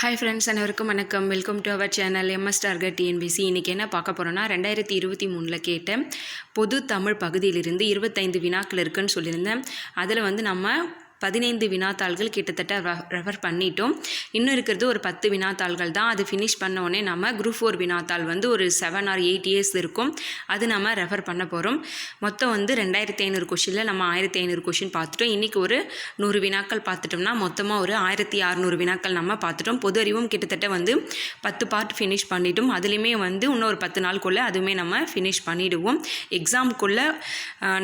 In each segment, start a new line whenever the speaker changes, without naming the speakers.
Hi friends அனைவருக்கும் வணக்கம். Welcome to our channel MS target TNPSC இன்றைக்கி என்ன பார்க்க போகிறோன்னா ரெண்டாயிரத்தி இருபத்தி மூணில் கேட்ட பொது தமிழ் பகுதியிலிருந்து இருபத்தைந்து வினாக்கள் இருக்குன்னு சொல்லியிருந்தேன். அதில் வந்து நம்ம பதினைந்து வினாத்தாள்கள் கிட்டத்தட்ட ரெஃபர் பண்ணிட்டோம். இன்னும் இருக்கிறது ஒரு பத்து வினாத்தாள்கள் தான். அது ஃபினிஷ் பண்ண உடனே நம்ம குரூப் ஃபோர் வினாத்தாள் வந்து ஒரு செவன் ஆர் எயிட் இயர்ஸ் இருக்கும். அது நம்ம ரெஃபர் பண்ண போகிறோம் மொத்தம் வந்து ரெண்டாயிரத்தி ஐநூறு கொஷினில் நம்ம ஆயிரத்தி ஐநூறு கொஷின் பார்த்துட்டோம். இன்றைக்கி ஒரு நூறு வினாக்கள் பார்த்துட்டோம்னா மொத்தமாக ஒரு ஆயிரத்தி அறநூறு வினாக்கள் நம்ம பார்த்துட்டோம். பொது அறிவும் கிட்டத்தட்ட வந்து பத்து பார்ட் ஃபினிஷ் பண்ணிட்டோம். அதுலேயுமே வந்து இன்னும் ஒரு பத்து நாளுக்குள்ளே அதுவுமே நம்ம ஃபினிஷ் பண்ணிவிடுவோம் எக்ஸாமுக்குள்ளே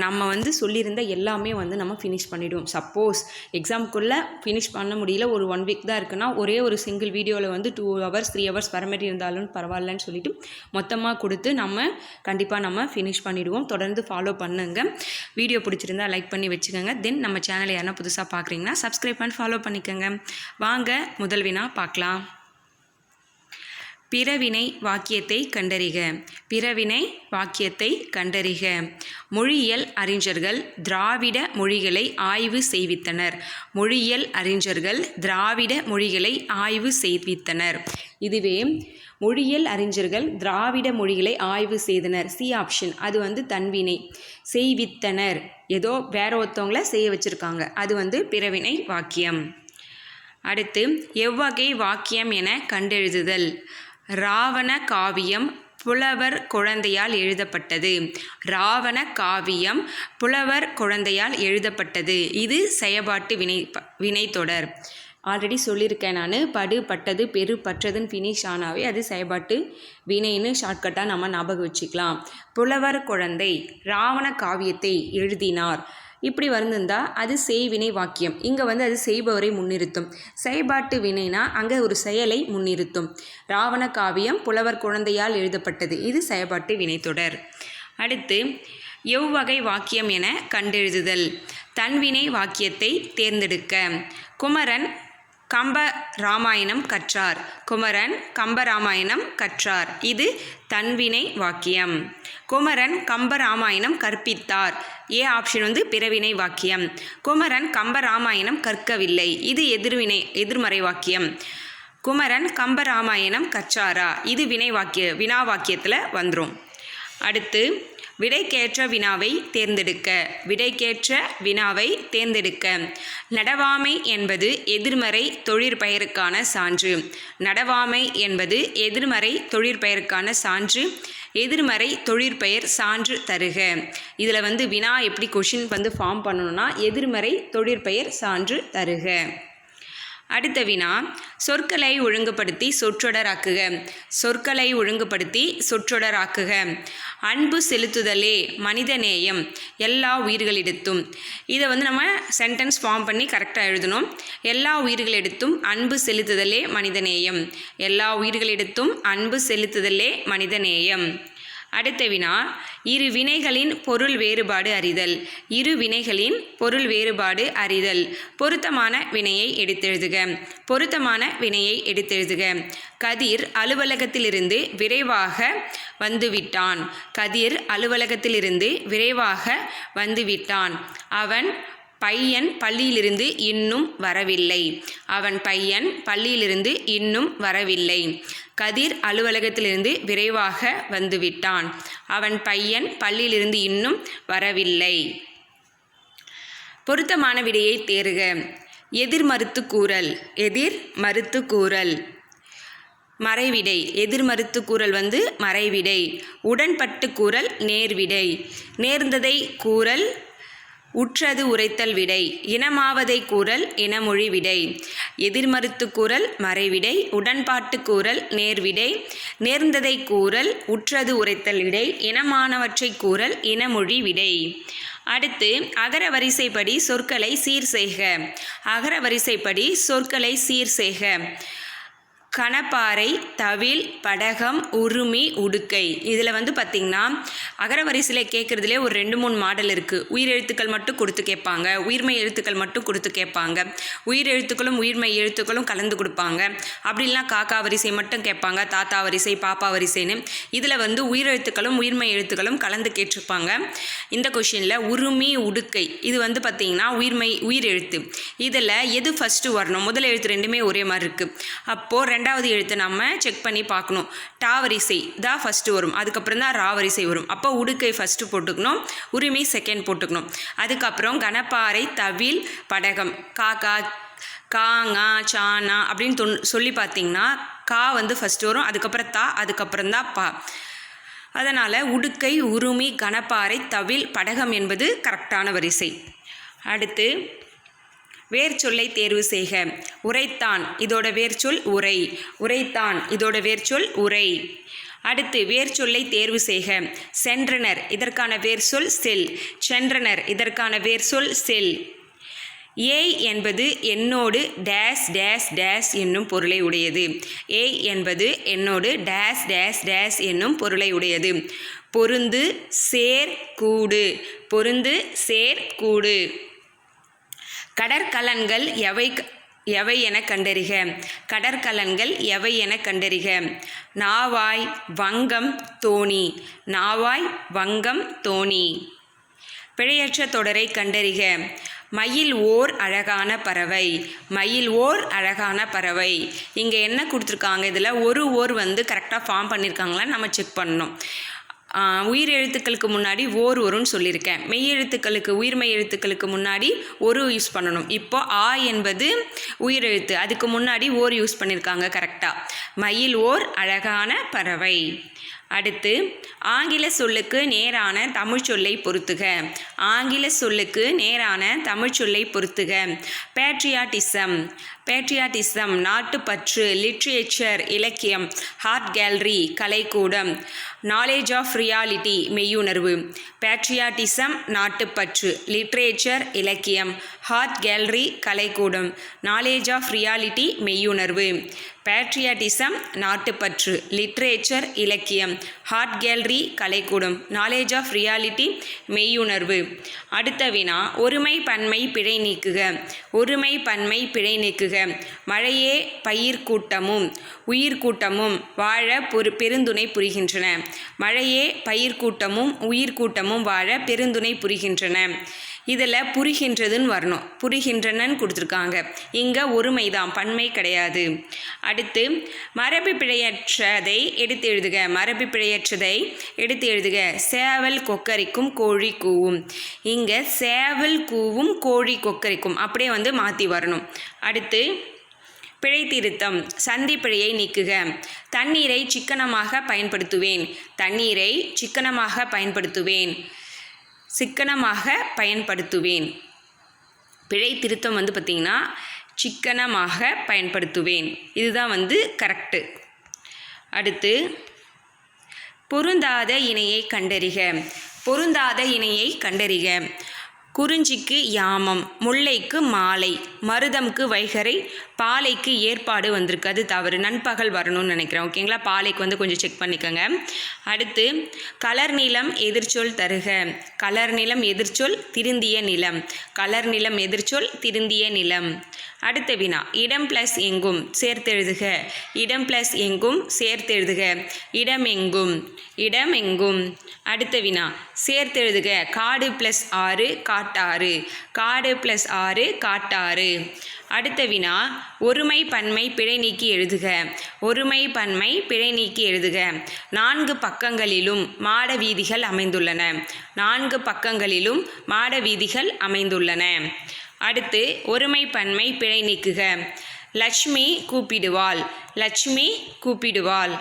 நம்ம வந்து சொல்லியிருந்த எல்லாமே வந்து நம்ம ஃபினிஷ் பண்ணிவிடுவோம் சப்போஸ் எக்ஸாமுக்குள்ளே ஃபினிஷ் பண்ண முடியல. ஒரு ஒன் வீக் தான் இருக்குன்னா ஒரே ஒரு சிங்கிள் வீடியோவில் வந்து டூ ஹவர்ஸ் த்ரீ ஹவர்ஸ் வர மாதிரி இருந்தாலும் பரவாயில்லன்னு சொல்லிட்டு மொத்தமாக கொடுத்து நம்ம கண்டிப்பாக நம்ம ஃபினிஷ் பண்ணிவிடுவோம் தொடர்ந்து ஃபாலோ பண்ணுங்க. வீடியோ பிடிச்சிருந்தா லைக் பண்ணி வச்சுக்கோங்க. தென் நம்ம சேனலை யாரா புதுசாக பார்க்குறீங்கன்னா சப்ஸ்கிரைப் பண்ணி ஃபாலோ பண்ணிக்கோங்க. வாங்க முதல் வினா பார்க்கலாம். பிறவினை வாக்கியத்தை கண்டறிக. பிறவினை வாக்கியத்தை கண்டறிக. மொழியியல் அறிஞர்கள் திராவிட மொழிகளை ஆய்வு செய்வித்தனர். மொழியியல் அறிஞர்கள் திராவிட மொழிகளை ஆய்வு செய்வித்தனர். இதுவே மொழியியல் அறிஞர்கள் திராவிட மொழிகளை ஆய்வு செய்தனர். சி ஆப்ஷன் அது வந்து தன்வினை. செய்வித்தனர். ஏதோ வேற ஒருத்தவங்கள செய்ய வச்சுருக்காங்க. அது வந்து பிறவினை வாக்கியம். அடுத்து எவ்வகை வாக்கியம் என கண்டெழுதுதல். ராவண காவியம் புலவர் குழந்தையால் எழுதப்பட்டது. ராவண காவியம் புலவர் குழந்தையால் எழுதப்பட்டது. இது செயபாட்டு வினை வினைத்தொடர் ஆல்ரெடி சொல்லியிருக்கேன் நான். படு பட்டது பெரு பற்றதுன்னு ஃபினிஷ் ஆனாவே அது செயல்பாட்டு வினைன்னு ஷார்ட்கட்டாக நம்ம ஞாபகம் வச்சுக்கலாம். புலவர் குழந்தை ராவண காவியத்தை எழுதினார். இப்படி வந்திருந்தா அது செய்வினை வாக்கியம். இங்கே வந்து அது செய்பவரை முன்னிறுத்தும். செயல்பாட்டு வினைனா அங்கே ஒரு செயலை முன்னிறுத்தும். ராவண காவியம் புலவர் குழந்தையால் எழுதப்பட்டது. இது செயல்பாட்டு வினைத்தொடர் அடுத்து எவ்வகை வாக்கியம் என கண்டெழுதுதல். தன்வினை வாக்கியத்தை தேர்ந்தெடுக்க. குமரன் கம்ப ராமாயணம் கற்றார். குமரன் கம்பராமாயணம் கற்றார். இது தன்வினை வாக்கியம். குமரன் கம்பராமாயணம் கற்பித்தார். ஏ ஆப்ஷன் வந்து பிறவினை வாக்கியம். குமரன் கம்பராமாயணம் கற்கவில்லை. இது எதிர்வினை எதிர்மறை வாக்கியம். குமரன் கம்பராமாயணம் கற்றாரா? இது வினை வாக்கிய வினா வாக்கியத்தில் வந்துடும் அடுத்து விடைக்கேற்ற வினாவை தேர்ந்தெடுக்க. விடைக்கேற்ற வினாவை தேர்ந்தெடுக்க. நடவாமை என்பது எதிர்மறை தொழிற்பெயருக்கான சான்று. நடவாமை என்பது எதிர்மறை தொழிற்பெயருக்கான சான்று. எதிர்மறை தொழிற்பெயர் சான்று தருக. இதில் வந்து வினா எப்படி கொஷின் வந்து ஃபார்ம் பண்ணணும்னா எதிர்மறை தொழிற்பெயர் சான்று தருக. அடுத்த வினா சொற்களை ஒழுங்குபடுத்தி சொற்றொடராக்குக. சொற்களை ஒழுங்குபடுத்தி சொற்றொடராக்குக. அன்பு செலுத்துதலே மனிதநேயம் எல்லா உயிர்களிடத்தும். இதை வந்து நம்ம சென்டென்ஸ் ஃபார்ம் பண்ணி கரெக்டாக எழுதணும். எல்லா உயிர்களிடத்தும் அன்பு செலுத்துதலே மனிதநேயம் எல்லா உயிர்களிடத்தும் அன்பு செலுத்துதலே மனிதநேயம் அடுத்த வினா இரு வினைகளின் பொருள் வேறுபாடு அறிதல். இரு வினைகளின் பொருள் வேறுபாடு அறிதல். பொருத்தமான வினையை எடுத்தெழுதுக. பொருத்தமான வினையை எடுத்தெழுதுக. கதிர் அலுவலகத்திலிருந்து விரைவாக வந்துவிட்டான். கதிர் அலுவலகத்திலிருந்து விரைவாக வந்துவிட்டான். அவன் பையன் பள்ளியிலிருந்து இன்னும் வரவில்லை. அவன் பையன் பள்ளியிலிருந்து இன்னும் வரவில்லை. கதிர் அலுவலகத்திலிருந்து விரைவாக வந்துவிட்டான். அவன் பையன் பள்ளியிலிருந்து இன்னும் வரவில்லை. பொருத்தமான விடையை தேறுக எதிர் மறுத்து கூறல். எதிர் மறுத்து கூறல். மறைவிடை. எதிர் மறுத்து கூறல் வந்து மறைவிடை. உடன்பட்டு கூறல் நேர்விடை. நேர்ந்ததை கூறல் உற்றது உரைத்தல் விடை. இனமாவதை கூறல் இனமொழி விடை. எதிர்மறுத்து கூறல் மறைவிடை. உடன்பாட்டு கூறல் நேர்விடை. நேர்ந்ததை கூறல் உற்றது உரைத்தல் விடை. இனமானவற்றை கூறல் இனமொழி விடை. அடுத்து அகர வரிசைப்படி சொற்களை சீர் செய்க. அகர வரிசைப்படி சொற்களை சீர் செய்க. கணப்பாறை தவில் படகம் உருமி உடுக்கை. இதில் வந்து பார்த்திங்கன்னா அகரவரிசையில் கேட்குறதுலே ஒரு ரெண்டு மூணு மாடல் இருக்குது உயிர் எழுத்துக்கள் மட்டும் கொடுத்து கேட்பாங்க. உயிர்மை எழுத்துக்கள் மட்டும் கொடுத்து கேட்பாங்க. உயிர் எழுத்துக்களும் உயிர்மை எழுத்துக்களும் கலந்து கொடுப்பாங்க. அப்படி காக்கா வரிசை மட்டும் கேட்பாங்க. தாத்தா வரிசை பாப்பா வரிசைன்னு. இதில் வந்து உயிரெழுத்துக்களும் உயிர்மை எழுத்துக்களும் கலந்து கேட்டிருப்பாங்க. இந்த கொஷினில் உருமி உடுக்கை இது வந்து பார்த்திங்கன்னா உயிர்மை உயிர் எழுத்து. இதில் எது ஃபஸ்ட்டு வரணும்? முதல் எழுத்து ரெண்டுமே ஒரே மாதிரி இருக்குது அப்போது ரெண்டு ரெண்டாவது எழுத்து நம்ம செக் பண்ணி பார்க்கணும். டா வரிசை தான் ஃபஸ்ட்டு வரும். அதுக்கப்புறம் தான் ரா வரிசை வரும். அப்போ உடுக்கை ஃபஸ்ட்டு போட்டுக்கணும். உரிமை செகண்ட் போட்டுக்கணும். அதுக்கப்புறம் கனப்பாறை தவில் படகம். காக்கா காங்கா சானா அப்படின்னு தொன் சொல்லி பார்த்தீங்கன்னா கா வந்து ஃபஸ்ட்டு வரும். அதுக்கப்புறம் தா அதுக்கப்புறம் தான் பா. அதனால் உடுக்கை உருமி கணப்பாறை தவில் படகம் என்பது கரெக்டான வரிசை. அடுத்து வேர்ச்சொல்லை தேர்வு செய்க. உரைத்தான் இதோட வேர்ச்சொல் உரை. உரைத்தான் இதோட வேர்ச்சொல் உரை. அடுத்து வேர்ச்சொல்லை தேர்வு செய்க. சென்றனர் இதற்கான வேர்ச்சொல் செல். சென்றனர் இதற்கான வேர்ச்சொல் செல். ஏய் என்பது என்னோடு டேஸ் டேஸ் டேஸ் என்னும் பொருளை உடையது. ஏய் என்பது என்னோடு டேஸ் டேஸ் டேஸ் என்னும் பொருளை உடையது. பொருந்து சேர் கூடு. பொருந்து சேர் கூடு. கடற்கலன்கள் எவை எவை என கண்டறிக. கடற்கலன்கள் எவை என கண்டறிக. நாவாய் வங்கம் தோணி. நாவாய் வங்கம் தோணி. பிழையற்ற தொடரை கண்டறிக. மயில் ஓர் அழகான பறவை. மயில் ஓர் அழகான பறவை. இங்கே என்ன கொடுத்துருக்காங்க? இதில் ஒரு ஓர் வந்து கரெக்டாக ஃபார்ம் பண்ணியிருக்காங்களா நம்ம செக் பண்ணணும். உயிர் எழுத்துக்களுக்கு முன்னாடி ஓர் ஒருன்னு சொல்லியிருக்கேன். மெய் எழுத்துக்களுக்கு உயிர்மெய் எழுத்துக்களுக்கு முன்னாடி ஒரு யூஸ் பண்ணணும். இப்போ ஆ என்பது உயிர் எழுத்து. அதுக்கு முன்னாடி ஓர் யூஸ் பண்ணியிருக்காங்க கரெக்டாக மயில் ஓர் அழகான பறவை. அடுத்து ஆங்கில சொல்லுக்கு நேரான தமிழ் சொல்லை பொருத்துக. ஆங்கில சொல்லுக்கு நேரான தமிழ் சொல்லை பொருத்துக. பேட்ரியாட்டிசம் பேட்ரியாட்டிசம் நாட்டுப்பற்று லிட்ரேச்சர் இலக்கியம் ஹார்ட் கேலரி கலைக்கூடம் நாலேஜ் ஆஃப் ரியாலிட்டி மெய்யுணர்வு. பேட்ரியாட்டிசம் நாட்டுப்பற்று லிட்ரேச்சர் இலக்கியம் ஹார்ட் கேலரி கலைக்கூடம் நாலேஜ் ஆஃப் ரியாலிட்டி மெய்யுணர்வு. பேட்ரியாட்டிசம் நாட்டுப்பற்று லிட்ரேச்சர் இலக்கியம் ஹார்ட் கேலரி கலைக்கூடம் நாலேஜ் ஆஃப் ரியாலிட்டி மெய்யுணர்வு. அடுத்த வினா ஒருமை பன்மை பிழை நீக்குக. ஒருமை பன்மை பிழை நீக்குக. மழையே பயிர் கூட்டமும் உயிர் கூட்டமும் வாழ பொரு பெருந்துணை புரிகின்றன. மழையே பயிர் கூட்டமும் உயிர் கூட்டமும் வாழ பெருந்துணை புரிகின்றன. இதில் புரிகின்றதுன்னு வரணும். புரிகின்றனன்னு கொடுத்துருக்காங்க. இங்கே ஒருமை தான் பன்மை கிடையாது. அடுத்து மரபு பிழையற்றதை எடுத்து எழுதுக. மரபு பிழையற்றதை எடுத்து எழுதுக. சேவல் கொக்கரிக்கும் கோழி கூவும். இங்கே சேவல் கூவும் கோழி கொக்கரிக்கும். அப்படியே வந்து மாற்றி வரணும். அடுத்து பிழை திருத்தம். சந்தி பிழையை நீக்குக. தண்ணீரை சிக்கனமாக பயன்படுத்துவேன். தண்ணீரை சிக்கனமாக பயன்படுத்துவேன். சிக்கனமாக பயன்படுத்துவேன். பிழை திருத்தம் வந்து பார்த்திங்கன்னா சிக்கனமாக பயன்படுத்துவேன். இதுதான் வந்து கரெக்டு அடுத்து பொருந்தாத இணையை கண்டறிக. பொருந்தாத இணையை கண்டறிக. குறிஞ்சிக்கு யாமம் முல்லைக்கு மாலை மருதம்க்கு வைகரை பாலைக்கு ஏற்பாடு வந்திருக்கு. அது தவறு. நண்பகல் வரணும்னு நினைக்கிறேன். ஓகேங்களா பாலைக்கு வந்து கொஞ்சம் செக் பண்ணிக்கோங்க. அடுத்து கலர் நிலம் எதிர்ச்சொல் தருக. கலர் நிலம் எதிர்ச்சொல் திருந்திய நிலம். கலர் நிலம் எதிர்ச்சொல் திருந்திய நிலம். அடுத்த வினா. இடம் ப்ளஸ் எங்கும் சேர்த்தெழுதுக. இடம் ப்ளஸ் எங்கும் சேர்த்தெழுதுக. இடம் எங்கும்? இடம் எங்கும்? அடுத்த வினா. சேர்த்தெழுதுக. காடு ப்ளஸ் ஆறு காட்டாறு. காடு ப்ளஸ் ஆறு காட்டாறு. அடுத்த வினா ஒருமை பன்மை பிழை நீக்கி எழுதுக. ஒருமை பன்மை பிழை நீக்கி எழுதுக. நான்கு பக்கங்களிலும் மாட வீதிகள் அமைந்துள்ளன. நான்கு பக்கங்களிலும் மாட வீதிகள் அமைந்துள்ளன. அடுத்து ஒருமை பன்மை பிழை நீக்குக. லட்சுமி கூப்பிடுவாள். லட்சுமி கூப்பிடுவாள்.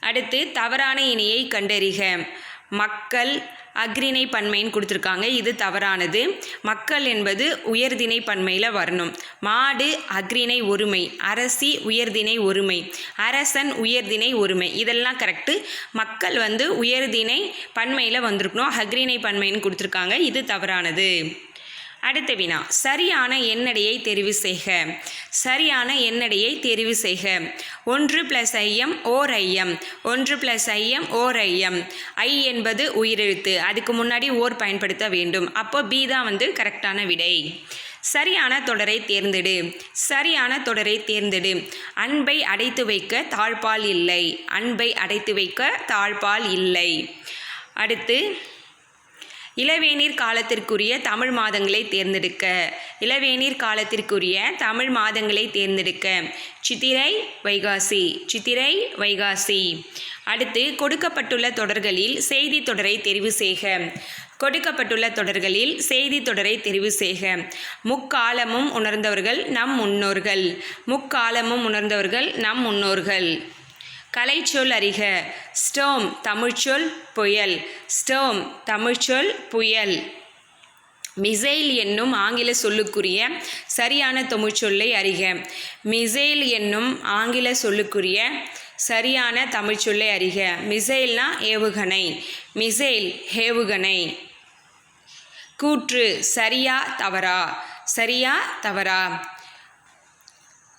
அடுத்து தவறான இணையை கண்டறிக. மக்கள் அக்ரிணை பன்மைன்னு கொடுத்துருக்காங்க. இது தவறானது. மக்கள் என்பது உயர்திணை பன்மையில் வரணும். மாடு அக்ரிணை ஒருமை அரசி உயர்திணை ஒருமை அரசன் உயர்திணை ஒருமை. இதெல்லாம் கரெக்டு மக்கள் வந்து உயர்திணை பன்மையில் வந்திருக்கணும். அக்ரிணை பன்மைன்னு கொடுத்துருக்காங்க. இது தவறானது. அடுத்த வினா. சரியான எண்ணடையை தெரிவு செய்க. சரியான எண்ணடையை தெரிவு செய்க. ஒன்று பிளஸ் ஐயம் ஓர் ஐயம். ஒன்று பிளஸ் ஐயம் ஓர் ஐயம். ஐ என்பது உயிரெழுத்து. அதுக்கு முன்னாடி ஓர் பயன்படுத்த வேண்டும். அப்போ பி தான் வந்து கரெக்டான விடை. சரியான தொடரை தேர்ந்தெடு. சரியான தொடரை தேர்ந்தெடு. அன்பை அடைத்து வைக்க தாழ்பால் இல்லை. அன்பை அடைத்து வைக்க தாழ்பால் இல்லை. அடுத்து இளவேநீர் காலத்திற்குரிய தமிழ் மாதங்களை தேர்ந்தெடுக்க. இளவேநீர் காலத்திற்குரிய தமிழ் மாதங்களை தேர்ந்தெடுக்க. சித்திரை வைகாசி சித்திரை வைகாசி. அடுத்து கொடுக்கப்பட்டுள்ள தொடர்களில் செய்தி தொடரை தெரிவு செய்க. கொடுக்கப்பட்டுள்ள தொடர்களில் செய்தி தொடரை தெரிவு செய்க. முக்காலமும் உணர்ந்தவர்கள் நம் முன்னோர்கள். முக்காலமும் உணர்ந்தவர்கள் நம் முன்னோர்கள். கலைச்சொல் அறிக. ஸ்டோம் தமிழ்ச்சொல் புயல். ஸ்டோம் தமிழ்ச்சொல் புயல். மிசைல் என்னும் ஆங்கில சொல்லுக்குரிய சரியான தமிழ்ச்சொல்லை அறிக. மிசைல் என்னும் ஆங்கில சொல்லுக்குரிய சரியான தமிழ்ச்சொல்லை அறிக. மிசைல்னா ஏவுகணை. மிசைல் ஏவுகணை. கூற்று சரியா தவறா? சரியா தவறா?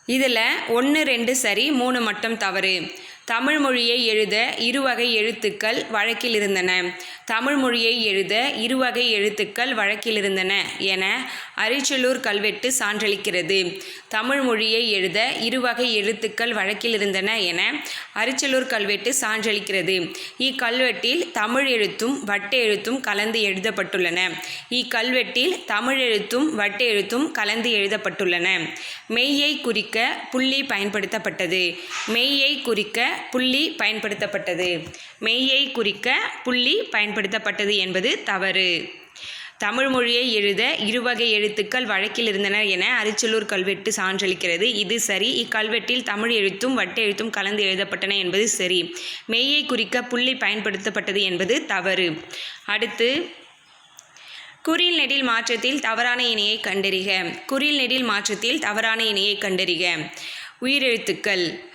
இதில் ஒன்று ரெண்டு சரி மூணு மட்டும் தவறு. தமிழ் மொழியை எழுத இருவகை எழுத்துக்கள் வழக்கில் இருந்தன தமிழ் மொழியை எழுத இருவகை எழுத்துக்கள் வழக்கில் இருந்தன என அரிச்சலூர் கல்வெட்டு சான்றளிக்கிறது. தமிழ் மொழியை எழுத இருவகை எழுத்துக்கள் வழக்கில் இருந்தன என அரிச்சலூர் கல்வெட்டு சான்றளிக்கிறது. இக்கல்வெட்டில் தமிழ் எழுத்தும் வட்டு எழுத்தும் கலந்து எழுதப்பட்டுள்ளன. இக்கல்வெட்டில் தமிழ் எழுத்தும் வட்டு எழுத்தும் கலந்து எழுதப்பட்டுள்ளன. மெய்யை குறிக்க புள்ளி பயன்படுத்தப்பட்டது. மெய்யை குறிக்க புள்ளி பயன்படுத்தப்பட்டது. மெய்யை குறிக்க புள்ளி பயன்படுத்தப்பட்டது என்பது தவறு. தமிழ் மொழியை எழுத இருவகை எழுத்துக்கள் வழக்கில் இருந்தன என அரிச்சலூர் கல்வெட்டு சான்றளிக்கிறது. இது சரி. இக்கல்வெட்டில் தமிழ் எழுத்தும் வட்டெழுத்தும் கலந்து எழுதப்பட்டன என்பது சரி. மெய்யை குறிக்க புள்ளி பயன்படுத்தப்பட்டது என்பது தவறு. அடுத்து குறில் நெடில் மாற்றத்தில் தவறான இணையை கண்டறிக. குறில் நெடில் மாற்றத்தில் தவறான இணையை கண்டறிக. உயிரெழுத்துக்கள்.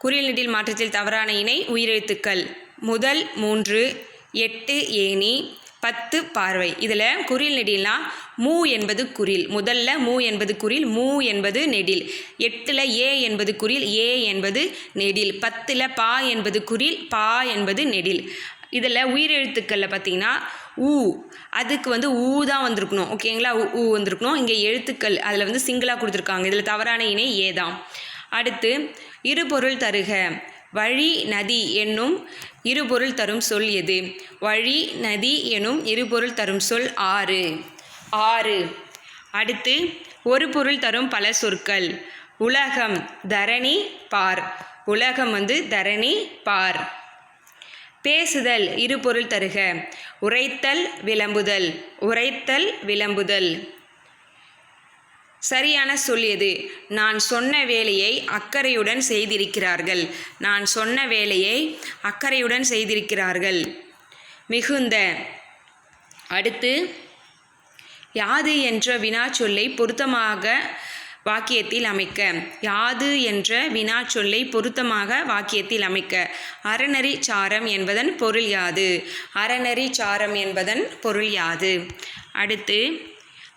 குறில் நெடில் மாற்றத்தில் தவறான இணை உயிரெழுத்துக்கள். முதல் மூன்று எட்டு ஏணி பத்து பார்வை. இதில் குறில் நெடில்னா மூ என்பது குறில் முதல்ல மூ என்பது குறில் மூ என்பது நெடில். எட்டில் ஏ என்பது குறில் ஏ என்பது நெடில். பத்தில் பா என்பது குறில் பா என்பது நெடில். இதில் உயிரெழுத்துக்களில் பார்த்தீங்கன்னா ஊ. அதுக்கு வந்து ஊ தான் வந்திருக்கணும். ஓகேங்களா ஊ ஊ வந்திருக்கணும். இங்கே எழுத்துக்கள் அதில் வந்து சிங்கிளாக கொடுத்துருக்காங்க. இதில் தவறான இணை ஏ தான். அடுத்து இருபொருள் தருக. வழி நதி என்னும் இருபொருள் தரும் சொல் எது? வழி நதி எனும் இருபொருள் தரும் சொல் ஆறு. ஆறு. அடுத்து ஒரு பொருள் தரும் பல சொற்கள். உலகம் தரணி பார். உலகம் வந்து தரணி பார். பேசுதல் இரு பொருள் தருக. உரைத்தல் விளம்புதல். உரைத்தல் விளம்புதல். சரியான சொல் எது? நான் சொன்ன வேலையை அக்கறையுடன் செய்திருக்கிறார்கள். நான் சொன்ன வேலையை அக்கறையுடன் செய்திருக்கிறார்கள். மிகுந்த. அடுத்து யாது என்ற வினாச்சொல்லை பொருத்தமாக வாக்கியத்தில் அமைக்க. யாது என்ற வினாச்சொல்லை பொருத்தமாக வாக்கியத்தில் அமைக்க. அறநெறி சாரம் என்பதன் பொருள் யாது. அறநெறி சாரம் என்பதன் பொருள் யாது. அடுத்து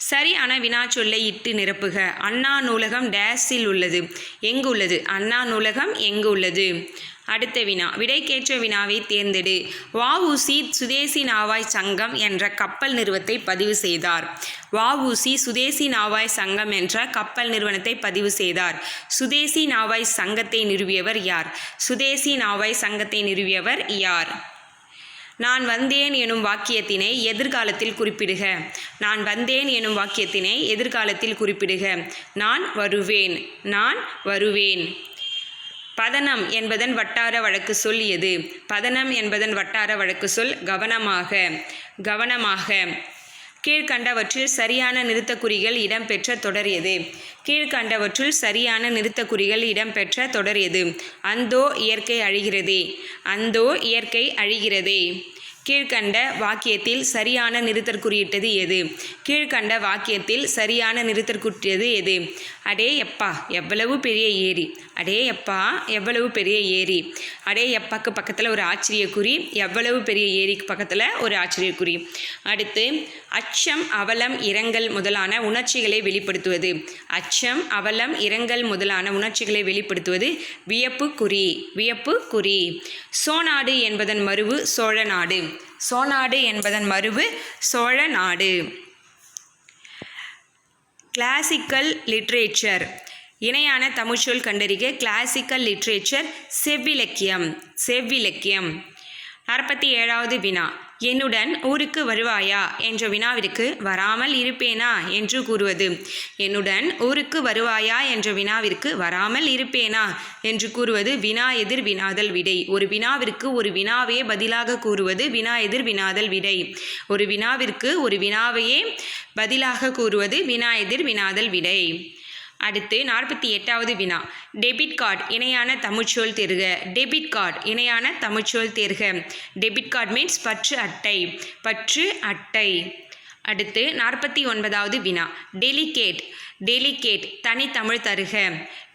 சரியான வினாச்சொல்லை இட்டு நிரப்புக. அண்ணா நூலகம் டேஸில் உள்ளது. எங்கு உள்ளது? அண்ணா நூலகம் எங்கு உள்ளது? அடுத்த வினா. விடைக்கேற்ற வினாவை தேர்ந்தெடு. வஉசி சுதேசி நாவாய் சங்கம் என்ற கப்பல் நிறுவத்தை பதிவு செய்தார். வஉசி சுதேசி நாவாய் சங்கம் என்ற கப்பல் நிறுவனத்தை பதிவு செய்தார். சுதேசி நாவாய் சங்கத்தை நிறுவியவர் யார்? சுதேசி நாவாய் சங்கத்தை நிறுவியவர் யார்? நான் வந்தேன் எனும் வாக்கியத்தினை எதிர்காலத்தில் குறிப்பிடுக. நான் வந்தேன் எனும் வாக்கியத்தினை எதிர்காலத்தில் குறிப்பிடுக. நான் வருவேன் நான் வருவேன். பதனம் என்பதன் வட்டார வழக்கு சொல் எது? பதனம் என்பதன் வட்டார வழக்கு சொல் கவனமாக. கவனமாக. கீழ்கண்டவற்றில் சரியான நிறுத்தக்குறிகள் இடம்பெற்ற தொடர் எது கீழ்கண்டவற்றுள் சரியான நிறுத்தக்குறிகள் இடம்பெற்ற தொடர் எது அந்தோ இயற்கை அழிகிறதே. அந்தோ இயற்கை அழிகிறதே. கீழ்கண்ட வாக்கியத்தில் சரியான நிறுத்தற்குறியிட்டது எது? கீழ்கண்ட வாக்கியத்தில் சரியான நிறுத்தற்குறியது எது? அடே எப்பா எவ்வளவு பெரிய ஏரி. அடே எப்பா எவ்வளவு பெரிய ஏரி. அடே எப்பாக்கு பக்கத்தில் ஒரு ஆச்சரியக்குறி எவ்வளவு பெரிய ஏரிக்கு பக்கத்தில் ஒரு ஆச்சரியக்குறி. அடுத்து அச்சம் அவலம் இரங்கல் முதலான உணர்ச்சிகளை வெளிப்படுத்துவது. அச்சம் அவலம் இரங்கல் முதலான உணர்ச்சிகளை வெளிப்படுத்துவது வியப்பு குறி வியப்பு குறி சோநாடு என்பதன் மருவு சோழ நாடு சோநாடு என்பதன் மருவு சோழ நாடு. கிளாசிக்கல் லிட்ரேச்சர் இணையான தமிழ்ச்சொல் கண்டறிக. கிளாசிக்கல் லிட்ரேச்சர் செவ்விலக்கியம். செவ்விலக்கியம். நாற்பத்தி ஏழாவது வினா. என்னுடன் ஊருக்கு வருவாயா? என்ற வினாவிற்கு வராமல் இருப்பேனா? என்று கூறுவது. என்னுடன் ஊருக்கு வருவாயா? என்ற வினாவிற்கு வராமல் இருப்பேனா? என்று கூறுவது வினா எதிர் வினாதல் விடை. ஒரு வினாவிற்கு ஒரு வினாவே பதிலாக கூறுவது வினா எதிர் வினாதல் விடை. ஒரு வினாவிற்கு ஒரு வினாவையே பதிலாக கூறுவது வினா எதிர் வினாதல் விடை. அடுத்து நாற்பத்தி எட்டாவது வினா. டெபிட் கார்டு இணையான தமிழ்ச்சொல் தேர்க. டெபிட் கார்டு இணையான தமிழ்ச்சொல் தேர்க. டெபிட் கார்டு மீன்ஸ் பற்று அட்டை. பற்று அட்டை. அடுத்து நாற்பத்தி ஒன்பதாவது வினா. டெலிகேட். டெலிகேட் தனித்தமிழ் தருக.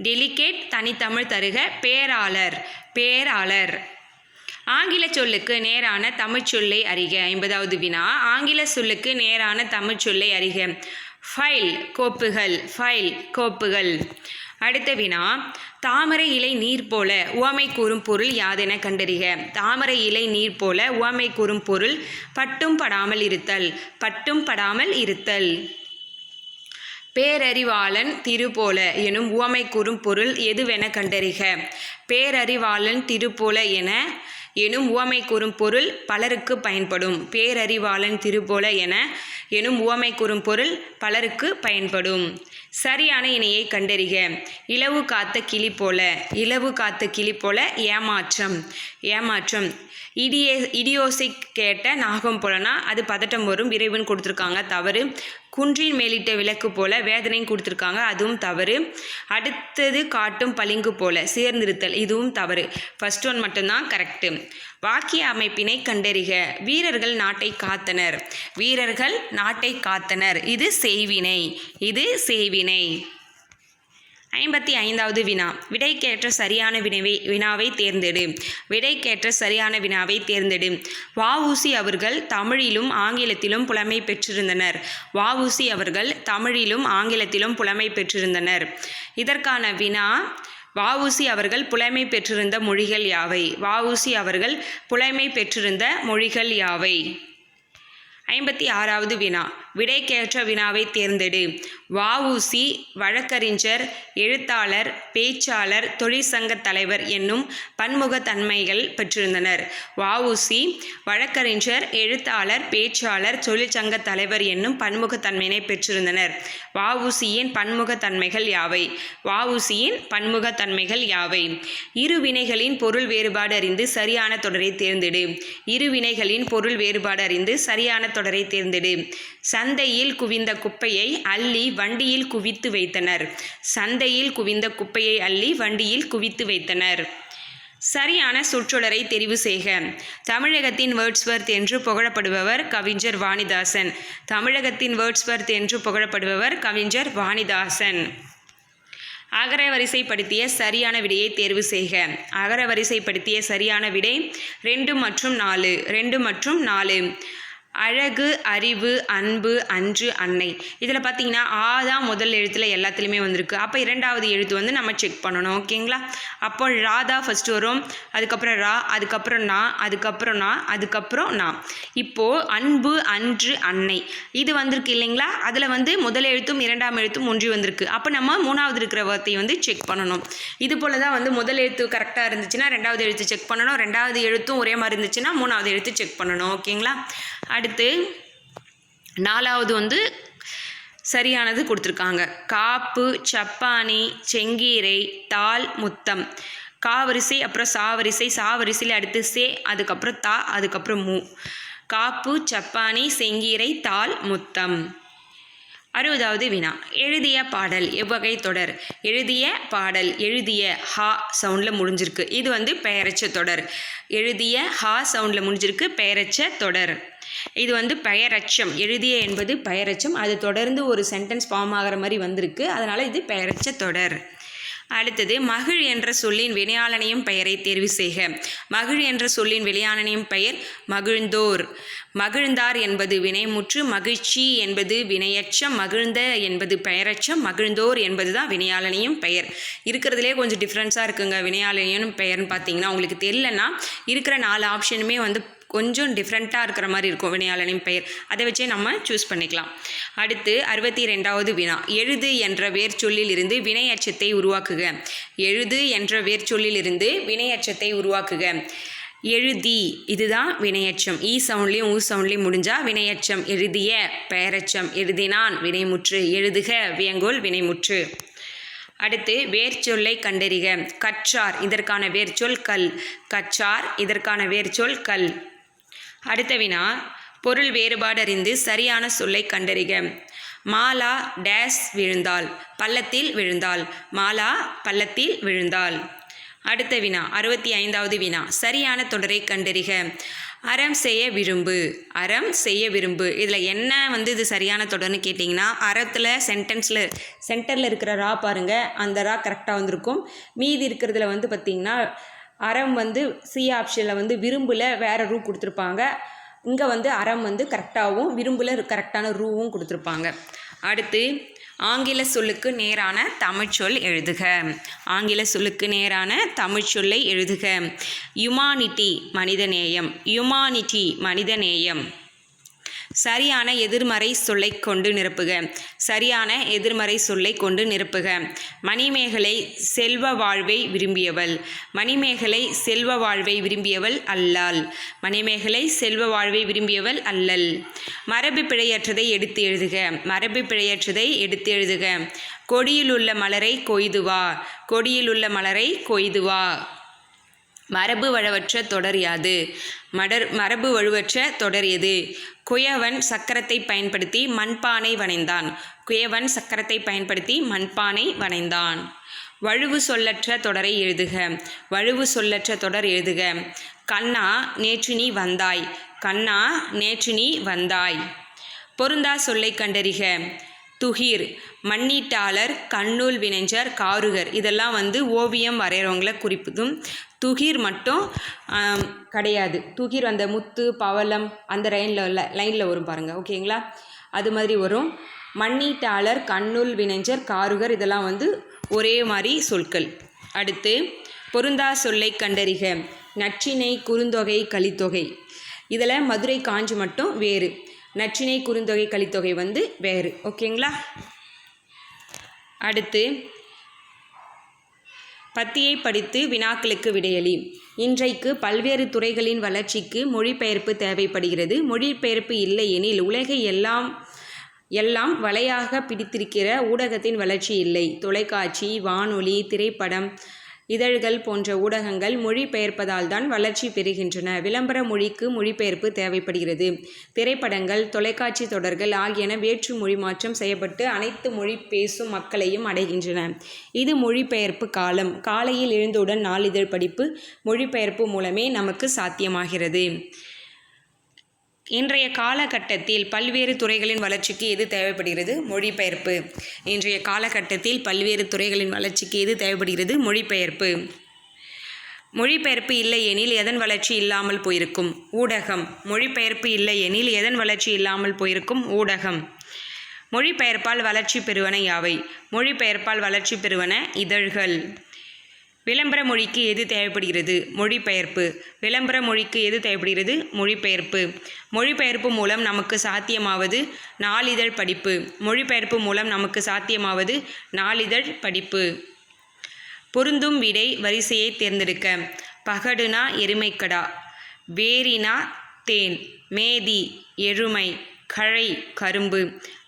டெலிகேட் தனித்தமிழ் தருக. பேராளர். பேராளர். ஆங்கில சொல்லுக்கு நேரான தமிழ்ச்சொல்லை அறிக. ஐம்பதாவது வினா. ஆங்கில சொல்லுக்கு நேரான தமிழ்ச்சொல்லை அறிக. ஃபைல் கோப்புகள் ஃபைல் கோப்புகள். அடுத்த வினா தாமரை இலை நீர் போல உவமை கூறும் பொருள் யாதென கண்டறிக. தாமரை இலை நீர் போல உவமை கூறும் பொருள் பட்டும் படாமல் இருத்தல் பட்டும் படாமல் இருத்தல். பேரறிவாளன் திருபோல எனும் உவமை கூறும் பொருள் எதுவென கண்டறிக. பேரறிவாளன் திருபோல என எனும் உவமை கூறும் பொருள் பலருக்கு பயன்படும். பேரறிவாளன் திருபோல என எனும் உவமை கூறும் பொருள் பலருக்கு பயன்படும். சரியான இணையை கண்டறிக. இலவு காத்த கிளி போல. இலவு காத்த கிளி போல ஏமாற்றம். ஏமாற்றம். இடியே இடியோசை கேட்ட நாகம் போலனா அது பதட்டம் வரும். விரைவுன்னு கொடுத்துருக்காங்க தவறு. குன்றின் மேலிட்ட விளக்கு போல வேதனையும் கொடுத்துருக்காங்க. அதுவும் தவறு. அடுத்தது காட்டும் பளிங்கு போல சேர்ந்திருத்தல் இதுவும் தவறு. ஃபர்ஸ்ட் ஒன் மட்டும்தான் கரெக்டு வாக்கிய அமைப்பினை கண்டறிக. வீரர்கள் நாட்டை காத்தனர். வீரர்கள் நாட்டை காத்தனர். இது செய்வினை. இது செய்வினை. ஐம்பத்தி ஐந்தாவது வினா. விடைக்கேற்ற சரியான வினைவை வினாவை தேர்ந்தெடு. விடைக்கேற்ற சரியான வினாவை தேர்ந்தெடு. வஉசி அவர்கள் தமிழிலும் ஆங்கிலத்திலும் புலமை பெற்றிருந்தனர். வஉசி அவர்கள் தமிழிலும் ஆங்கிலத்திலும் புலமை பெற்றிருந்தனர். இதற்கான வினா வஉசி அவர்கள் புலமை பெற்றிருந்த மொழிகள் யாவை? வஉசி அவர்கள் புலமை பெற்றிருந்த மொழிகள் யாவை? ஐம்பத்தி ஆறாவது வினா. விடைக்கேற்ற வினாவை தேர்ந்தெடு. வஉசி வழக்கறிஞர் எழுத்தாளர் பேச்சாளர் தொழிற்சங்க தலைவர் என்னும் பன்முகத்தன்மைகள் பெற்றிருந்தனர். வஉசி வழக்கறிஞர் எழுத்தாளர் பேச்சாளர் தொழிற்சங்க தலைவர் என்னும் பன்முகத்தன்மையினை பெற்றிருந்தனர். வஉசியின் பன்முகத்தன்மைகள் யாவை? வஉசியின் பன்முகத்தன்மைகள் யாவை? இரு வினைகளின் பொருள் வேறுபாடு அறிந்து சரியான தொடரை தேர்ந்தெடு. இரு வினைகளின் பொருள் வேறுபாடு அறிந்து சரியான தொடரை தேர்ந்தெடு. சந்தையில் குவிந்த குப்பையை அள்ளி வண்டியில் குவித்து வைத்தனர். சந்தையில் குவிந்த குப்பையை அள்ளி வண்டியில் குவித்து வைத்தனர். சரியான சொற்றொடரை தெரிவு செய்க. தமிழகத்தின் வேர்ட்ஸ்வர்த் என்று புகழப்படுபவர் கவிஞர் வாணிதாசன். தமிழகத்தின் வேர்ட்ஸ்வர்த் என்று புகழப்படுபவர் கவிஞர் வாணிதாசன். அகர வரிசைப்படுத்திய சரியான விடையை தேர்வு செய்க. அகர வரிசைப்படுத்திய சரியான விடை ரெண்டு மற்றும் நாலு. ரெண்டு மற்றும் நாலு. அழகு அறிவு அன்பு அன்று அன்னை. இதில் பார்த்தீங்கன்னா ஆ தான் முதல் எழுத்தில் எல்லாத்துலேயுமே வந்திருக்கு. அப்போ இரண்டாவது எழுத்து வந்து நம்ம செக் பண்ணணும் ஓகேங்களா அப்போ ரா தான் ஃபஸ்ட்டு வரும் அதுக்கப்புறம் ரா அதுக்கப்புறம் நா அதுக்கப்புறம் நா அதுக்கப்புறம் நா. இப்போது அன்பு அன்று அன்னை. இது வந்திருக்கு இல்லைங்களா? அதில் வந்து முதல் எழுத்தும் இரண்டாம் எழுத்தும் ஒன்றி வந்திருக்கு. அப்போ நம்ம மூணாவது இருக்கிற வார்த்தையை வந்து செக் பண்ணணும். இது போல் தான் வந்து முதல் எழுத்து கரெக்டாக இருந்துச்சுன்னா ரெண்டாவது எழுத்து செக் பண்ணணும். ரெண்டாவது எழுத்தும் ஒரே மாதிரி இருந்துச்சுன்னா மூணாவது எழுத்து செக் பண்ணணும் ஓகேங்களா அடுத்து நாலாவது வந்து சரியானது கொடுத்துருக்காங்க. காப்பு சப்பானி செங்கீரை தால் முத்தம். காவரிசை அப்புறம் சாவரிசை சாவரிசையில் அடுத்து சே அதுக்கப்புறம் தா அதுக்கப்புறம் மூ. காப்பு சப்பானி செங்கீரை தால் முத்தம். அறுபதாவது வினா. எழுதிய பாடல் எவ்வகை தொடர். எழுதிய பாடல் எழுதிய ஹா சவுண்டில் முடிஞ்சிருக்கு. இது வந்து பெயரச்ச தொடர். எழுதிய ஹா சவுண்டில் முடிஞ்சிருக்கு பெயரச்ச தொடர். இது வந்து பெயரச்சம். எழுதிய என்பது பெயரச்சம். அது தொடர்ந்து ஒரு சென்டென்ஸ் ஃபார்ம் ஆகிற மாதிரி வந்திருக்கு. அதனால் இது பெயரச்ச தொடர். அடுத்தது மகிழ் என்ற சொல்லின் வினையாளனையும் பெயரை தேர்வு செய்க. மகிழ் என்ற சொல்லின் வினையாளனையும் பெயர் மகிழ்ந்தோர். மகிழ்ந்தார் என்பது வினைமுற்று மகிழ்ச்சி என்பது வினையச்சம் மகிழ்ந்த என்பது பெயரச்சம் மகிழ்ந்தோர் என்பது தான் வினையாளனையும் பெயர். இருக்கிறதுலே கொஞ்சம் டிஃப்ரென்ஸாக இருக்குங்க. வினையாளனையும் பெயர்னு பார்த்தீங்கன்னா உங்களுக்கு தெரியலன்னா இருக்கிற நாலு ஆப்ஷனுமே வந்து கொஞ்சம் டிஃப்ரெண்ட்டாக இருக்கிற மாதிரி இருக்கும் வினையாளனின் பெயர். அதை வச்சே நம்ம சூஸ் பண்ணிக்கலாம். அடுத்து அறுபத்தி ரெண்டாவது வினா. எழுது என்ற வேர்ச்சொல்லில் இருந்து வினையச்சத்தை உருவாக்குக. எழுது என்ற வேர்ச்சொல்லில் இருந்து வினையச்சத்தை உருவாக்குக. எழுதி. இதுதான் வினையச்சம் ஈ சவுண்ட்லேயும் ஊ சவுண்ட்லேயும் முடிஞ்சால் வினையச்சம் எழுதிய பெயரச்சம் எழுதினான் வினைமுற்று எழுதுக வியங்கோல் வினைமுற்று அடுத்து வேர்ச்சொல்லை கண்டறிக. கற்றார். இதற்கான வேர்ச்சொல் கல். கற்றார். இதற்கான வேர்ச்சொல் கல். அடுத்த வினா பொருள் வேறுபாடு அறிந்து சரியான சொல்லை கண்டறிக. மாலா டேஸ் விழுந்தாள் பள்ளத்தில் விழுந்தாள். மாலா பள்ளத்தில் விழுந்தாள். அடுத்த வினா அறுபத்தி ஐந்தாவது வினா சரியான தொடரை கண்டறிக. அறம் செய்ய விரும்பு அறம் செய்ய விரும்பு. இதில் என்ன வந்து இது சரியான தொடர்னு கேட்டிங்கன்னா அறத்தில் சென்டென்ஸில் சென்டரில் இருக்கிற ரா பாருங்கள் அந்த ரா கரெக்டாக வந்திருக்கும். மீதி இருக்கிறதுல வந்து பார்த்திங்கன்னா அறம் வந்து சி ஆப்ஷனில் வந்து விரும்பில் வேறு ரூ கொடுத்துருப்பாங்க. இங்கே வந்து அறம் வந்து கரெக்டாகவும் விரும்பில் கரெக்டான ரூவும் கொடுத்துருப்பாங்க. அடுத்து ஆங்கில சொல்லுக்கு நேரான தமிழ்ச்சொல் எழுதுக. ஆங்கில சொல்லுக்கு நேரான தமிழ்ச்சொல்லை எழுதுக. யுமானிட்டி மனிதநேயம். யுமானிட்டி மனிதநேயம். சரியான எதிர்மறை சொல்லை கொண்டு நிரப்புக. சரியான எதிர்மறை சொல்லை கொண்டு நிரப்புக. மணிமேகலை செல்வ வாழ்வை விரும்பியவள். மணிமேகலை செல்வ வாழ்வை விரும்பியவள் அல்லாள். மணிமேகலை செல்வ வாழ்வை விரும்பியவள் அல்லல். மரபு பிழையற்றதை எடுத்து எழுதுக. மரபு பிழையற்றதை எடுத்து எழுதுக. கொடியிலுள்ள மலரை கொய்துவா. கொடியிலுள்ள மலரை கொய்துவா. மரபு வழவற்ற தொடர் யாது? மடர் மரபு வலுவற்ற தொடர் எது? குயவன் சக்கரத்தை பயன்படுத்தி மண்பானை வனைந்தான் குயவன் சக்கரத்தை பயன்படுத்தி மண்பானை வனைந்தான் வழுவு சொல்லற்ற தொடரை எழுதுக. வழுவு சொல்லற்ற தொடர் எழுதுக. கண்ணா நேற்று நீ வந்தாய். கண்ணா நேற்று நீ வந்தாய். பொருந்தா சொல்லை கண்டறிக. துகிர் மண்ணீட்டாளர் கண்ணூல் வினைஞர் காருகர். இதெல்லாம் வந்து ஓவியம் வரைகிறவங்கள குறிப்பதும் துகிர் மட்டும் கிடையாது. துகிர் அந்த முத்து பவளம் அந்த லைனில் லைனில் வரும் பாருங்கள் ஓகேங்களா? அது மாதிரி வரும். மண்ணீட்டாளர் கண்ணூல் வினைஞர் காருகர் இதெல்லாம் வந்து ஒரே மாதிரி சொற்கள். அடுத்து பொருந்தா சொல்லை கண்டறிக. நச்சினை குறுந்தொகை கலித்தொகை இதில் மதுரை காஞ்சி மட்டும் வேறு. நச்சினை குறுந்தொகை கலித்தொகை வந்து வேறு. ஓகேங்களா? அடுத்து பத்தியை படித்து வினாக்களுக்கு விடையளி இன்றைக்கு பல்வேறு துறைகளின் வளர்ச்சிக்கு மொழிபெயர்ப்பு தேவைப்படுகிறது. மொழிபெயர்ப்பு இல்லை எனில் உலகை எல்லாம் எல்லாம் வலையாக பிடித்திருக்கிற ஊடகத்தின் வளர்ச்சி இல்லை. தொலைக்காட்சி வானொலி திரைப்படம் இதழ்கள் போன்ற ஊடகங்கள் மொழிபெயர்ப்பதால் தான் வளர்ச்சி பெறுகின்றன. விளம்பர மொழிக்கு மொழிபெயர்ப்பு தேவைப்படுகிறது. திரைப்படங்கள் தொலைக்காட்சி தொடர்கள் ஆகியன வேற்று மொழி மாற்றம் செய்யப்பட்டு அனைத்து மொழி பேசும் மக்களையும் அடைகின்றன. இது மொழிபெயர்ப்பு காலம். காலையில் எழுந்தவுடன் நாளிதழ் படிப்பு மொழிபெயர்ப்பு மூலமே நமக்கு சாத்தியமாகிறது. இன்றைய காலகட்டத்தில் பல்வேறு துறைகளின் வளர்ச்சிக்கு எது தேவைப்படுகிறது? மொழிபெயர்ப்பு. இன்றைய காலகட்டத்தில் பல்வேறு துறைகளின் வளர்ச்சிக்கு எது தேவைப்படுகிறது? மொழிபெயர்ப்பு. மொழிபெயர்ப்பு இல்லை எனில் எதன் வளர்ச்சி இல்லாமல் போயிருக்கும்? ஊடகம். மொழிபெயர்ப்பு இல்லை எனில் எதன் வளர்ச்சி இல்லாமல் போயிருக்கும்? ஊடகம். மொழிபெயர்ப்பால் வளர்ச்சி பெறுவன யாவை? மொழிபெயர்ப்பால் வளர்ச்சி பெறுவன இதழ்கள். விளம்பர மொழிக்கு எது தேவைப்படுகிறது? மொழிபெயர்ப்பு. விளம்பர மொழிக்கு எது தேவைப்படுகிறது? மொழிபெயர்ப்பு. மொழிபெயர்ப்பு மூலம் நமக்கு சாத்தியமாவது நாளிதழ் படிப்பு. மொழிபெயர்ப்பு மூலம் நமக்கு சாத்தியமாவது நாளிதழ் படிப்பு. பொருந்தும் விடை வரிசையை தேர்ந்தெடுக்க. பகடுனா எருமைக்கடா வேரினா தேன் மேதி எருமை கழை கரும்பு.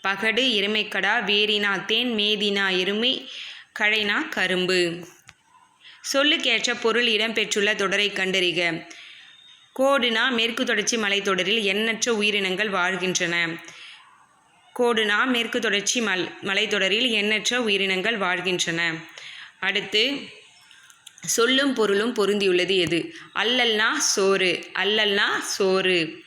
பகடு எருமைக்கடா வேரினா தேன் மேதினா எருமை கழைனா கரும்பு. சொல்லுக்கேற்ற பொருள் இடம்பெற்றுள்ள தொடரை கண்டறிக. கோடுனா மேற்கு தொடர்ச்சி மலைத்தொடரில் எண்ணற்ற உயிரினங்கள் வாழ்கின்றன. கோடுனா மேற்கு தொடர்ச்சி மல் மலைத்தொடரில் எண்ணற்ற உயிரினங்கள் வாழ்கின்றன. அடுத்து சொல்லும் பொருளும் பொருந்தியுள்ளது எது? அல்லல்னா சோறு அல்லல்னா சோறு.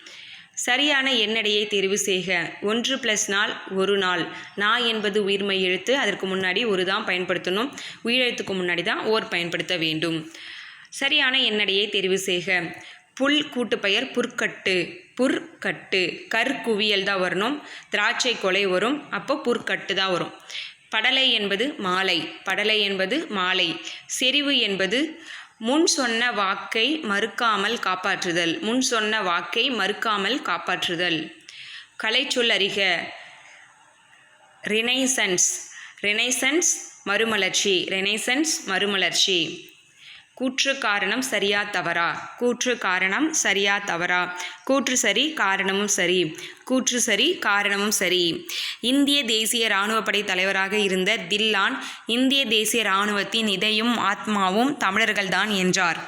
சரியான எண்ணடையை தேர்வு செய்க. ஒன்று ப்ளஸ் நாள் ஒரு நாள். நா என்பது உயிர்மை எழுத்து. அதற்கு முன்னாடி ஒரு தான் பயன்படுத்தணும். உயிரெழுத்துக்கு முன்னாடி தான் ஓர் பயன்படுத்த வேண்டும். சரியான எண்ணடையை தெரிவு செய்க. புல் கூட்டுப்பெயர் புற்கட்டு. புற்கட்டு. கற்குவியல் தான் வரணும். திராட்சை கொலை வரும். அப்போ புற்கட்டு தான் வரும். படலை என்பது மாலை. படலை என்பது மாலை. செறிவு என்பது முன் சொன்ன வாக்கை மறுக்காமல் காப்பாற்றுதல். முன் சொன்ன வாக்கை மறுக்காமல் காப்பாற்றுதல். கலைச்சொல் அறிக. ரினைசன்ஸ். ரினைசன்ஸ் மறுமலர்ச்சி. ரெனைசன்ஸ் மறுமலர்ச்சி. கூற்று காரணம் சரியா தவறா? கூற்று காரணம் சரியா தவறா? கூற்று சரி காரணமும் சரி. கூற்று சரி காரணமும் சரி. இந்திய தேசிய இராணுவப்படை தலைவராக இருந்த தில்லான் இந்திய தேசிய இராணுவத்தின் இதயம் ஆத்மாவும் தமிழர்கள்தான் என்றார்.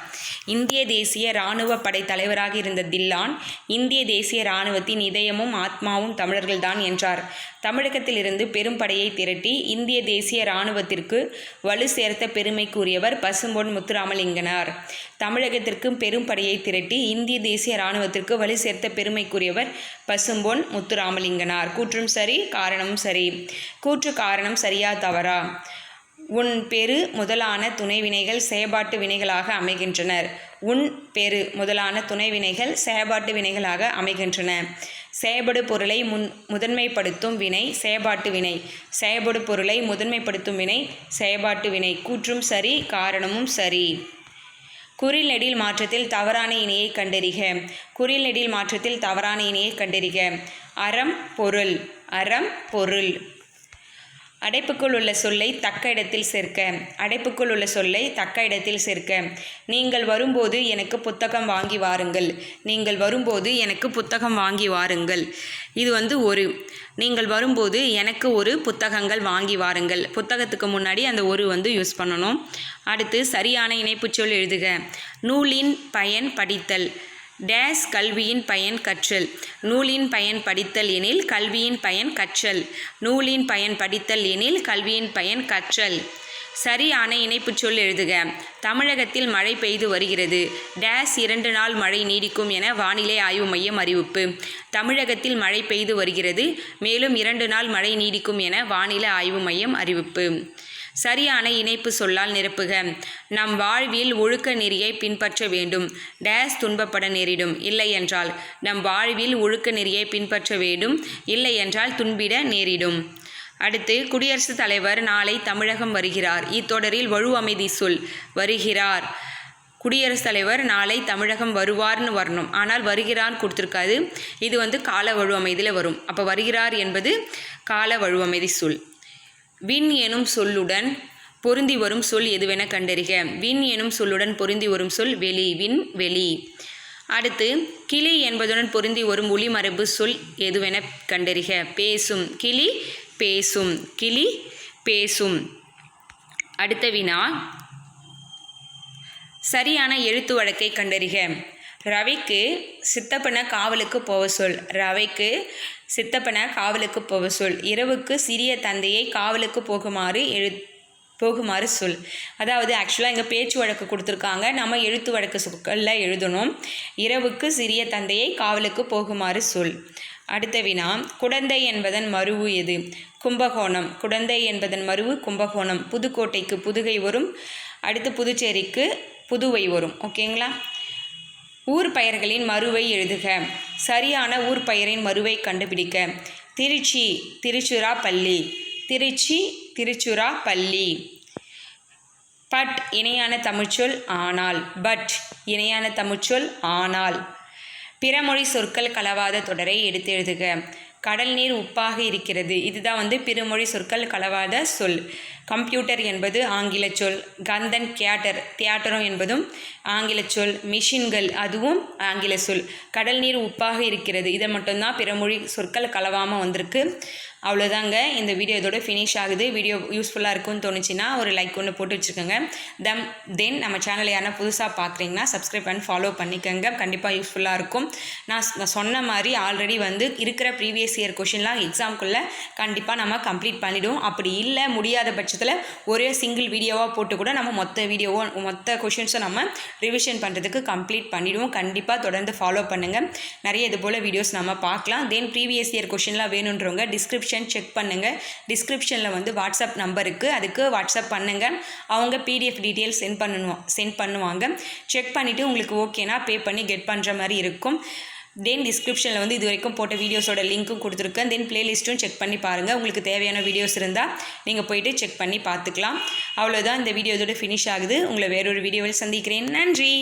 இந்திய தேசிய இராணுவ படை தலைவராக இருந்த தில்லான் இந்திய தேசிய இராணுவத்தின் இதயமும் ஆத்மாவும் தமிழர்கள்தான் என்றார். தமிழகத்திலிருந்து பெரும் படையை திரட்டி இந்திய தேசிய இராணுவத்திற்கு வலு சேர்த்த பெருமைக்குரியவர் பசும்பொன் முத்துராமலிங்கனார். தமிழகத்திற்கும் பெரும் படையை திரட்டி இந்திய தேசிய இராணுவத்திற்கு வலு சேர்த்த பெருமைக்குரியவர் பசும்பொன் முத்துராமலிங்கனார். கூற்றும் சரி காரணமும் சரி. கூற்று காரணம் சரியா தவறா? உன் பெரு முதலான துணைவினைகள் செயபாட்டு வினைகளாக அமைகின்றனர். உன் பெரு முதலான துணைவினைகள் செயபாட்டு வினைகளாக அமைகின்றன. செயபடு பொருளை முன் முதன்மைப்படுத்தும் வினை செயபாட்டு வினை. செயபடு பொருளை முதன்மைப்படுத்தும் வினை செயபாட்டு வினை. கூற்றும் சரி காரணமும் சரி. குறில் நெடில் மாற்றத்தில் தவறான இணையை கண்டறிக. குறில் நெடில் மாற்றத்தில் தவறான இணையை கண்டறிக. அறம் பொருள். அறம் பொருள். அடைப்புக்குள் உள்ள சொல்லை தக்க இடத்தில் சேர்க்க. அடைப்புக்குள் உள்ள சொல்லை தக்க இடத்தில் சேர்க்க. நீங்கள் வரும்போது எனக்கு புத்தகம் வாங்கி வாருங்கள். நீங்கள் வரும்போது எனக்கு புத்தகம் வாங்கி வாருங்கள். இது வந்து ஒரு நீங்கள் வரும்போது எனக்கு ஒரு புத்தகங்கள் வாங்கி வாருங்கள். புத்தகத்துக்கு முன்னாடி அந்த ஒரு வந்து யூஸ் பண்ணணும். அடுத்து சரியான இணைப்புச்சொல் எழுதுக. நூலின் பயன் படித்தல். டேஸ் கல்வியின் பயன் கற்றல். நூலின் பயன் படித்தல் எனில் கல்வியின் பயன் கற்றல். நூலின் பயன் படித்தல் எனில் கல்வியின் பயன் கற்றல். சரியான இணைப்புச் சொல் எழுதுக. தமிழகத்தில் மழை பெய்து வருகிறது. டேஸ் இரண்டு நாள் மழை நீடிக்கும் என வானிலை ஆய்வு மையம் அறிவிப்பு. தமிழகத்தில் மழை பெய்து வருகிறது. மேலும் இரண்டு நாள் மழை நீடிக்கும் என வானிலை ஆய்வு மையம் அறிவிப்பு. சரியான இணைப்பு சொல்லால் நிரப்புக. நம் வாழ்வில் ஒழுக்க நெறியை பின்பற்ற வேண்டும். டேஸ் துன்பப்பட நேரிடும். இல்லை என்றால் நம் வாழ்வில் ஒழுக்க நெறியை பின்பற்ற வேண்டும். இல்லை என்றால் துன்பிட நேரிடும். அடுத்து குடியரசுத் தலைவர் நாளை தமிழகம் வருகிறார். இத்தொடரில் வலு அமைதி சொல் வருகிறார். குடியரசுத் தலைவர் நாளை தமிழகம் வருவார்னு வரணும். ஆனால் வருகிறான்னு கொடுத்துருக்காது இது வந்து கால வழு அமைதியில் வரும். அப்போ வருகிறார் என்பது கால வழு அமைதி சொல். விண் எனும் சொல்லுடன் பொருந்தி வரும் சொல் எதுவென கண்டறிக. விண் எனும் சொல்லுடன் பொருந்தி வரும் சொல் வெளி விண் வெளி. அடுத்து கிளி என்பதுடன் பொருந்தி வரும் ஒளிமரபு சொல் எதுவென கண்டறிக. பேசும் கிளி பேசும் கிளி பேசும். அடுத்த வினா சரியான எழுத்து வழக்கை கண்டறிக. ரவிக்கு சித்தப்பன காவலுக்கு போக சொல். ரவைக்கு சித்தப்பனை காவலுக்கு போக சொல். இரவுக்கு சிறிய தந்தையை காவலுக்கு போகுமாறு எழு போகுமாறு சொல். அதாவது ஆக்சுவலாக இங்கே பேச்சு வழக்கு கொடுத்துருக்காங்க. நம்ம எழுத்து வழக்கு சொற்களில் எழுதணும். இரவுக்கு சிறிய தந்தையை காவலுக்கு போகுமாறு சொல். அடுத்த வினா குடந்தை என்பதன் மருவு எது? கும்பகோணம். குடந்தை என்பதன் மருவு கும்பகோணம். புதுக்கோட்டைக்கு புதுகை வரும். அடுத்து புதுச்சேரிக்கு புதுவை வரும். ஓகேங்களா ஊர் பெயர்களின் மறுவை எழுதுக. சரியான ஊர் பெயரின் மறுவை கண்டுபிடிக்க. திருச்சி திருச்சுராப்பள்ளி திருச்சி திருச்சுராப்பள்ளி பட் இணையான தமிழ்ச்சொல் ஆனால். பட் இணையான தமிழ்ச்சொல் ஆனால். பிறமொழி சொற்கள் கலவாத தொடரை எடுத்து எழுதுக. கடல் நீர் உப்பாக இருக்கிறது. இதுதான் வந்து பிறமொழி சொற்கள் கலவாத சொல். கம்ப்யூட்டர் என்பது ஆங்கில சொல். கந்தன் தியேட்டர் தியேட்டரும் என்பதும் ஆங்கில சொல். மிஷின்கள் அதுவும் ஆங்கில சொல். கடல் நீர் உப்பாக இருக்கிறது. இதை மட்டும்தான் பிற மொழி சொற்கள் கலவாமல் வந்திருக்கு. அவ்வளோதாங்க இந்த வீடியோ இதோட ஃபினிஷ் ஆகுது. வீடியோ யூஸ்ஃபுல்லாக இருக்கும்னு தோணுச்சுன்னா ஒரு லைக் ஒன்று போட்டு வச்சுக்கோங்க தம் தென் நம்ம சேனலை யாரா புதுசாக பார்க்குறீங்கன்னா சப்ஸ்கிரைப் பண்ணி ஃபாலோ பண்ணிக்கோங்க. கண்டிப்பாக யூஸ்ஃபுல்லாக இருக்கும். நான் சொன்ன மாதிரி ஆல்ரெடி வந்து இருக்கிற ப்ரீவியஸ் இயர் கொஷின்லாம் எக்ஸாம்குள்ளே கண்டிப்பாக நம்ம கம்ப்ளீட் பண்ணிவிடுவோம் அப்படி இல்லை முடியாத பட்சம் பட்சத்தில் ஒரே சிங்கிள் வீடியோவாக போட்டு கூட நம்ம மொத்த வீடியோவோ மொத்த கொஷின்ஸும் நம்ம ரிவிஷன் பண்ணுறதுக்கு கம்ப்ளீட் பண்ணிவிடுவோம் கண்டிப்பாக தொடர்ந்து ஃபாலோ பண்ணுங்கள் நிறைய இது போல் வீடியோஸ் நம்ம பார்க்கலாம். தென் ப்ரீவியஸ் இயர் கொஷின்லாம் வேணுன்றவங்க டிஸ்கிரிப்ஷன் செக் பண்ணுங்கள் டிஸ்கிரிப்ஷனில் வந்து வாட்ஸ்அப் நம்பருக்கு அதுக்கு வாட்ஸ்அப் பண்ணுங்கள் அவங்க பிடிஎஃப் டீட்டெயில்ஸ் சென்ட் பண்ணணும் சென்ட் பண்ணுவாங்க. செக் பண்ணிவிட்டு உங்களுக்கு ஓகேனா பே பண்ணி கெட் பண்ணுற மாதிரி இருக்கும். தென் டிஸ்கிரிப்ஷனில் வந்து இது வரைக்கும் போட்ட வீடியோஸோட லிங்க்கும் கொடுத்துருக்கேன். தென் பிளேலிஸ்ட்டும் செக் பண்ணி பாருங்கள் உங்களுக்கு தேவையான வீடியோஸ் இருந்தால் நீங்கள் போயிட்டு செக் பண்ணி பார்த்துக்கலாம். அவ்வளோதான் இந்த வீடியோ இதோட ஃபினிஷ் ஆகுது. உங்களை வேறொரு வீடியோவில் சந்திக்கிறேன். நன்றி.